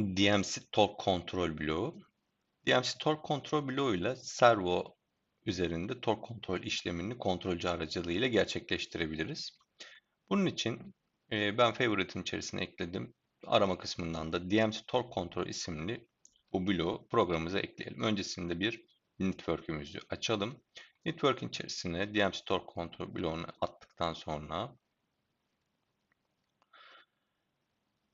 DMC torque kontrol bloğu. DMC torque kontrol bloğuyla servo üzerinde torque kontrol işlemini kontrolcü aracılığıyla gerçekleştirebiliriz. Bunun için e, ben favorite'in içerisine ekledim. Arama kısmından da DMC torque kontrol isimli bu bloğu programımıza ekleyelim. Öncesinde bir network'ümüzü açalım. Network'in içerisine DMC torque kontrol bloğunu attıktan sonra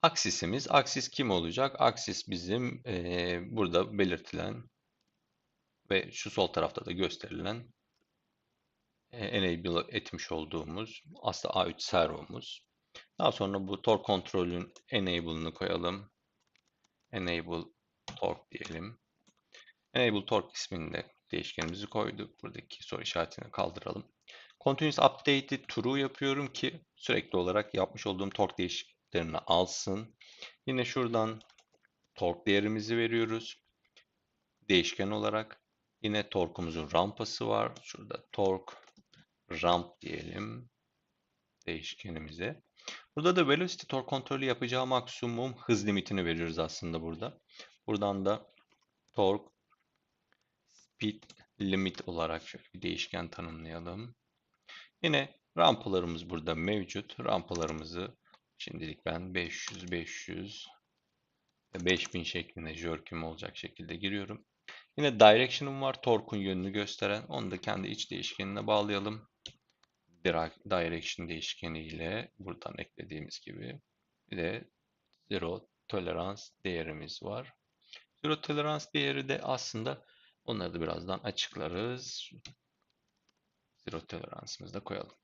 Aksisimiz, aksis kim olacak? Aksis bizim e, burada belirtilen ve şu sol tarafta da gösterilen e, enable etmiş olduğumuz aslında A3 servomuz. Daha sonra bu torque kontrolün enable'ını koyalım. Enable torque diyelim. Enable torque isminde değişkenimizi koyduk. Buradaki soru işaretini kaldıralım. Continuous update'i true yapıyorum ki sürekli olarak yapmış olduğum torque değişikliklerini alsın. Yine şuradan torque değerimizi veriyoruz. Değişken olarak. Yine torkumuzun rampası var. Şurada torque ramp diyelim değişkenimize. Burada da velocity torque kontrolü yapacağı maksimum hız limitini veriyoruz aslında burada. Buradan da torque speed limit olarak şöyle bir değişken tanımlayalım. Yine rampalarımız burada mevcut. Rampalarımızı şimdilik ben 500 500 ve 5000 şeklinde jerkim olacak şekilde giriyorum. Yine direction'ım var. Torque'un yönünü gösteren. Onu da kendi iç değişkenine bağlayalım. Direction değişkeniyle buradan eklediğimiz gibi. Bir de zero tolerance değerimiz var. Zero tolerance değeri de aslında onları da birazdan açıklarız. Zero tolerance'ımızı da koyalım.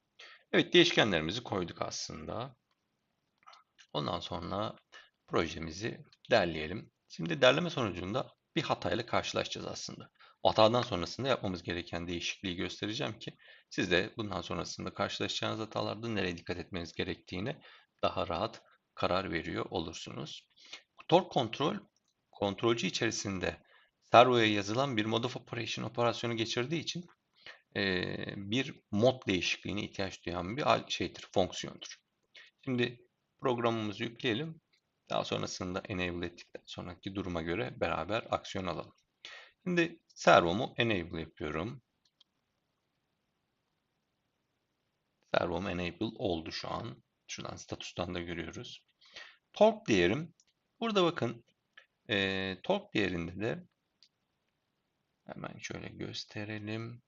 Evet değişkenlerimizi koyduk aslında. Ondan sonra projemizi derleyelim. Şimdi derleme sonucunda bir hatayla karşılaşacağız aslında. Hatadan sonrasında yapmamız gereken değişikliği göstereceğim ki siz de bundan sonrasında karşılaşacağınız hatalarda nereye dikkat etmeniz gerektiğine daha rahat karar veriyor olursunuz. Torque kontrol kontrolcü içerisinde servoya yazılan bir mode of operation operasyonu geçirdiği için bir mod değişikliğine ihtiyaç duyan bir şeydir, fonksiyondur. Şimdi programımızı yükleyelim. Daha sonrasında enable ettikten sonraki duruma göre beraber aksiyon alalım. Şimdi servomu enable yapıyorum. Servom enable oldu şu an. Şuradan statustan da görüyoruz. Torque değerim. Burada bakın e, torque değerinde de hemen şöyle gösterelim.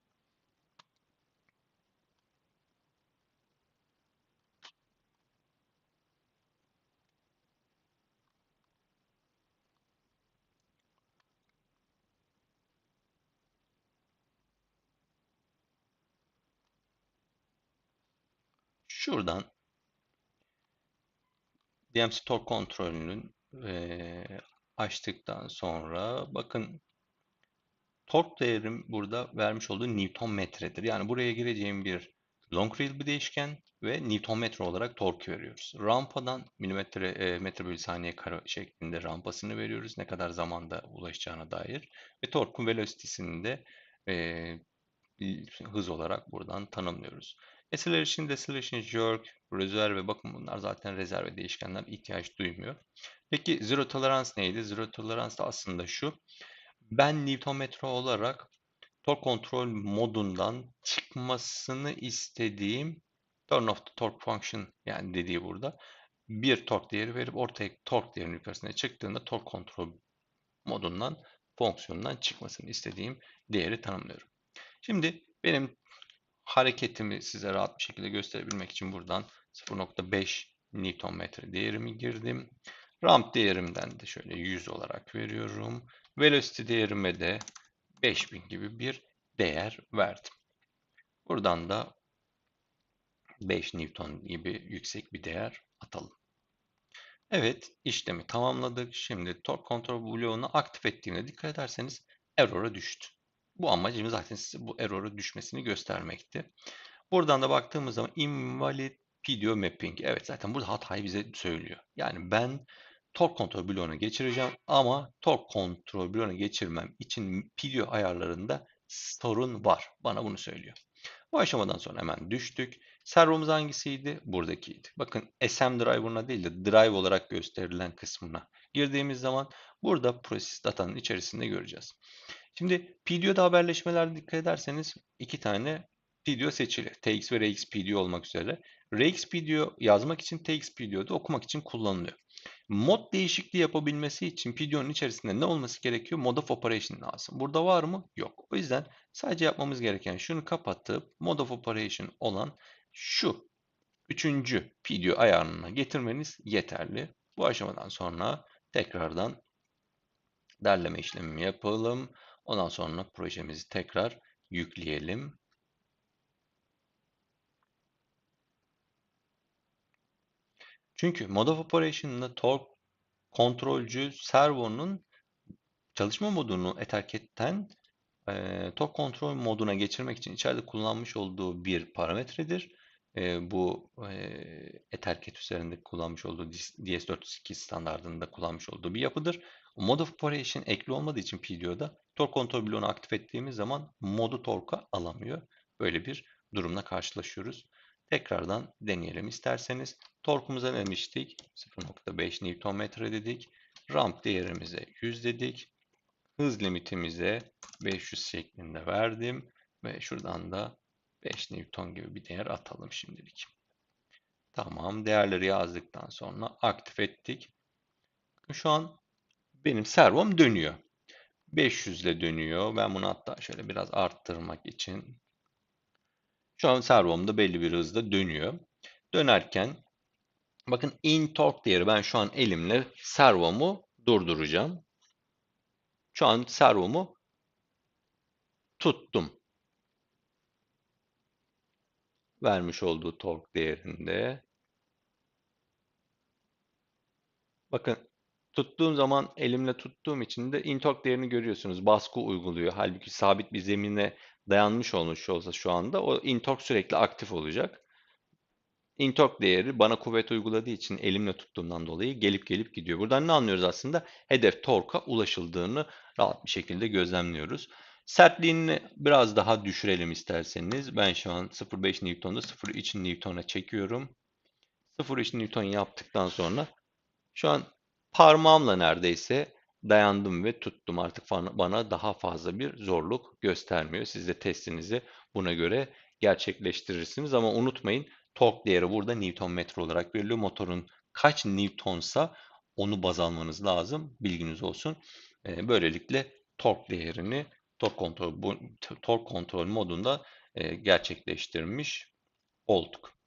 Şuradan DMC torque kontrolünün e, açtıktan sonra bakın torque değerim burada vermiş olduğu Newton metredir. Yani buraya gireceğim bir long real bir değişken ve Newton metre olarak torque veriyoruz. Rampadan milimetre e, metre bölü saniye kare şeklinde rampasını veriyoruz. Ne kadar zamanda ulaşacağına dair. Ve torque'un velocity'sini de e, hız olarak buradan tanımlıyoruz. Acceleration, deceleration, jerk, rezerve bakın bunlar zaten rezerve değişkenler ihtiyaç duymuyor. Peki zero tolerance neydi? Zero tolerance da aslında şu. Ben Newton metre olarak torque kontrol modundan çıkmasını istediğim turn off the torque function yani dediği burada bir torque değeri verip ortaya torque değerinin yukarısına çıktığında torque kontrol modundan fonksiyonundan çıkmasını istediğim değeri tanımlıyorum. Şimdi benim hareketimi size rahat bir şekilde gösterebilmek için buradan 0.5 Nm değerimi girdim. Ramp değerimden de şöyle 100 olarak veriyorum. Velocity değerime de 5000 gibi bir değer verdim. Buradan da 5 Newton gibi yüksek bir değer atalım. Evet, işlemi tamamladık. Şimdi torque kontrol bloğunu aktif ettiğimde dikkat ederseniz error'a düştü. Bu amacım zaten size bu error'u düşmesini göstermekti. Buradan da baktığımız zaman invalid video mapping. Evet zaten burada hatayı bize söylüyor. Yani ben torque kontrol bloğuna geçireceğim ama torque kontrol bloğuna geçirmem için video ayarlarında sorun var. Bana bunu söylüyor. Bu aşamadan sonra hemen düştük. Servomuz hangisiydi? Buradakiydi. Bakın SM driver'ına değil de drive olarak gösterilen kısmına girdiğimiz zaman burada process datanın içerisinde göreceğiz. Şimdi PDO'da haberleşmelerde dikkat ederseniz iki tane PDO seçili. TX ve RX PDO olmak üzere. RX PDO yazmak için TX PDO'da okumak için kullanılıyor. Mod değişikliği yapabilmesi için PDO'nun içerisinde ne olması gerekiyor? Mode of Operation lazım. Burada var mı? Yok. O yüzden sadece yapmamız gereken şunu kapatıp Mode of Operation olan şu üçüncü PDO ayarına getirmeniz yeterli. Bu aşamadan sonra tekrardan derleme işlemimi yapalım. Ondan sonra projemizi tekrar yükleyelim. Çünkü Mode of Operation'da torque kontrolcü servonun çalışma modunu etiketten e, torque kontrol moduna geçirmek için içeride kullanmış olduğu bir parametredir. E, bu e, Ethercat üzerinde kullanmış olduğu DS402 standartında kullanmış olduğu bir yapıdır. Mode of Operation ekli olmadığı için PDO'da torque kontrol bloğunu aktif ettiğimiz zaman modu torque'a alamıyor. Böyle bir durumla karşılaşıyoruz. Tekrardan deneyelim isterseniz. Torkumuza ne demiştik? 0.5 Nm dedik. Ramp değerimize 100 dedik. Hız limitimize 500 şeklinde verdim. Ve şuradan da 5 Newton gibi bir değer atalım şimdilik. Tamam. Değerleri yazdıktan sonra aktif ettik. Şu an benim servom dönüyor. 500 ile dönüyor. Ben bunu hatta şöyle biraz arttırmak için şu an servomda belli bir hızda dönüyor. Dönerken bakın in torque değeri ben şu an elimle servomu durduracağım. Şu an servomu tuttum. Vermiş olduğu torque değerinde. Bakın tuttuğum zaman elimle tuttuğum için de in torque değerini görüyorsunuz. Baskı uyguluyor. Halbuki sabit bir zemine dayanmış olmuş olsa şu anda o intork sürekli aktif olacak. Intork değeri bana kuvvet uyguladığı için elimle tuttuğumdan dolayı gelip gelip gidiyor. Buradan ne anlıyoruz aslında? Hedef torka ulaşıldığını rahat bir şekilde gözlemliyoruz. Sertliğini biraz daha düşürelim isterseniz. Ben şu an 0.5 Newton'da 0.3 Newton'a çekiyorum. 0.3 Newton yaptıktan sonra şu an parmağımla neredeyse dayandım ve tuttum. Artık bana daha fazla bir zorluk göstermiyor. Siz de testinizi buna göre gerçekleştirirsiniz. Ama unutmayın tork değeri burada Newton metre olarak veriliyor. Motorun kaç Newtonsa onu baz almanız lazım. Bilginiz olsun. Ee, böylelikle tork değerini tork kontrol, bu, tork kontrol modunda e, gerçekleştirmiş olduk.